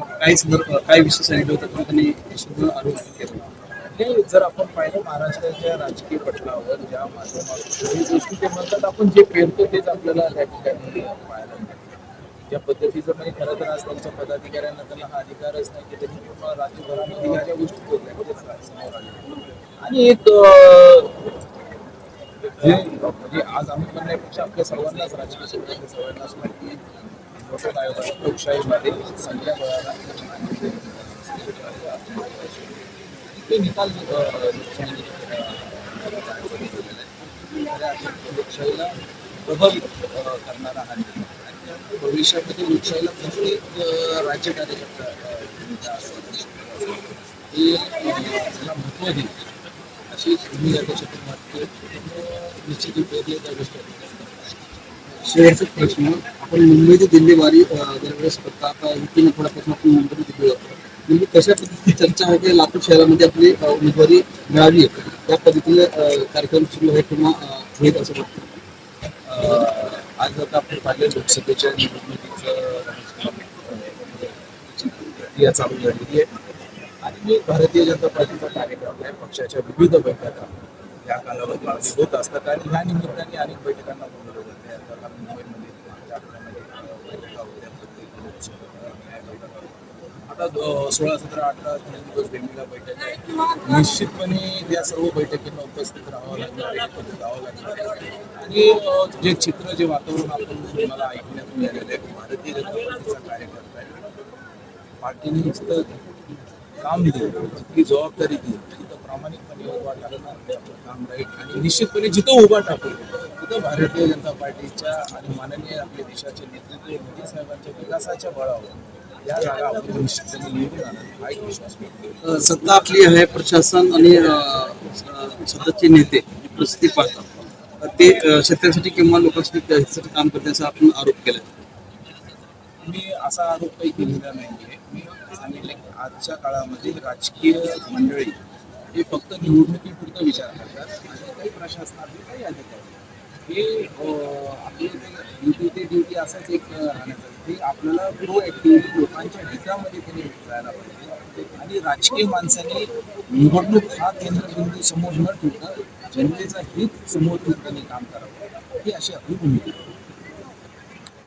काही संदर्भ काही विषय सांगितलं होतं पण त्यांनी सुद्धा आरोप केला. हे जर आपण पाहिलं महाराष्ट्राच्या राजकीय पटलावर ज्या माध्यमातून गोष्टी ते म्हणतात आपण जे पेरतो तेच आपल्याला त्या ठिकाणी पाहायला मिळतं. ज्या पद्धतीचं म्हणजे खरं तर आज त्यांच्या पदाधिकाऱ्यांना त्यांना हा अधिकारच नाही की त्यांनी पूर्ण राज्यभरामध्ये ह्या ज्या गोष्टी बोलल्या म्हणजे आणि एक जे म्हणजे आज आम्ही म्हणण्यापेक्षा आपल्या सर्वांनाच राजकीय क्षेत्रातल्या सर्वांनाच माहिती आहे. निवडणूक आयोगाने लोकशाहीमध्ये संख्या ते निकाल लोकशाहीला प्रभावित करणारा हा निर्णय. भविष्यामध्ये लोकशाहीला प्रत्येक राज्य राज्यकार्याच्या अं, हे अं, त्याला महत्त्व देईल अशी भूमिका त्याच्यातून वाटते? निश्चित पेरले त्या गोष्टी शेवटचा प्रश्न. आपण मुंबई ते दिल्ली वारी दरवेळेस करता आता ही तीन आठवड्यापासून आपण मुंबई दिल्ली जातो म्हणजे कशा पद्धतीची चर्चा होते लातूर शहरामध्ये आपली उमेदवारी मिळाली आहे. त्या पद्धतीने कार्यक्रम सुरू आहे किंवा अं, होईल असं वाटतं? आज आता आपण पाहिलं लोकसभेच्या निवडणुकीचं प्रक्रिया चालू झालेली आहे. आणि मी भारतीय जनता पार्टीचा कार्यक्रम आहे पक्षाच्या विविध बैठका या कालावधीमध्ये होत असतात आणि ह्या निमित्ताने अनेक बैठकांना बोलवलं जाते. आता मुंबईमध्ये आता सोळा सतरा अठरा तीन दिवस वेगवेगळ्या निश्चितपणे त्या सर्व बैठकींना उपस्थित राहावं लागणार जावं लागणार आणि जे चित्र जे वातावरण आपण मला ऐकण्यात मिळालेलं आहे भारतीय जनता पार्टीचा कार्यकर्ता आहे. पार्टीने तर काम दिलं जबाबदारी दिली तिथं प्रामाणिकपणे उभा टाकणार काम राहील. आणि निश्चितपणे जिथं उभा टाकू तिथं भारतीय जनता पार्टीच्या आणि माननीय आपल्या देशाचे नेतृत्व मोदी साहेबांच्या विकासाच्या बळावर या जागा आपण निश्चितपणे निवडून आणणार हा एक विश्वास व्यक्त करतो. अं, सत्ता आपली आहे प्रशासन आणि सत्ताचे नेते जी परिस्थिती पाहतात. ते शेतकऱ्यांसाठी किंवा लोकांसाठी त्यासाठी काम करण्याचा आपण आरोप केला मी असा आरोप काही केलेला नाहीये. मी सांगितलं की आजच्या काळामध्ये राजकीय मंडळी हे फक्त निवडणुकीपुरता विचार करतात आणि काही प्रशासनातले काही अधिकारी हे आपली ड्युटी ते ड्युटी असंच एक राहण्याचं ते आपल्याला प्रो ॲक्टिव्हिटी लोकांच्या हितामध्ये त्यांनी जायला पाहिजे. आणि राजकीय माणसांनी निवडणूक हा केंद्रबिंदू समोर न ठेवता जनतेचा हित समोर ठेवून त्यांनी काम करावं. ही अशी आपली भूमिका आहे.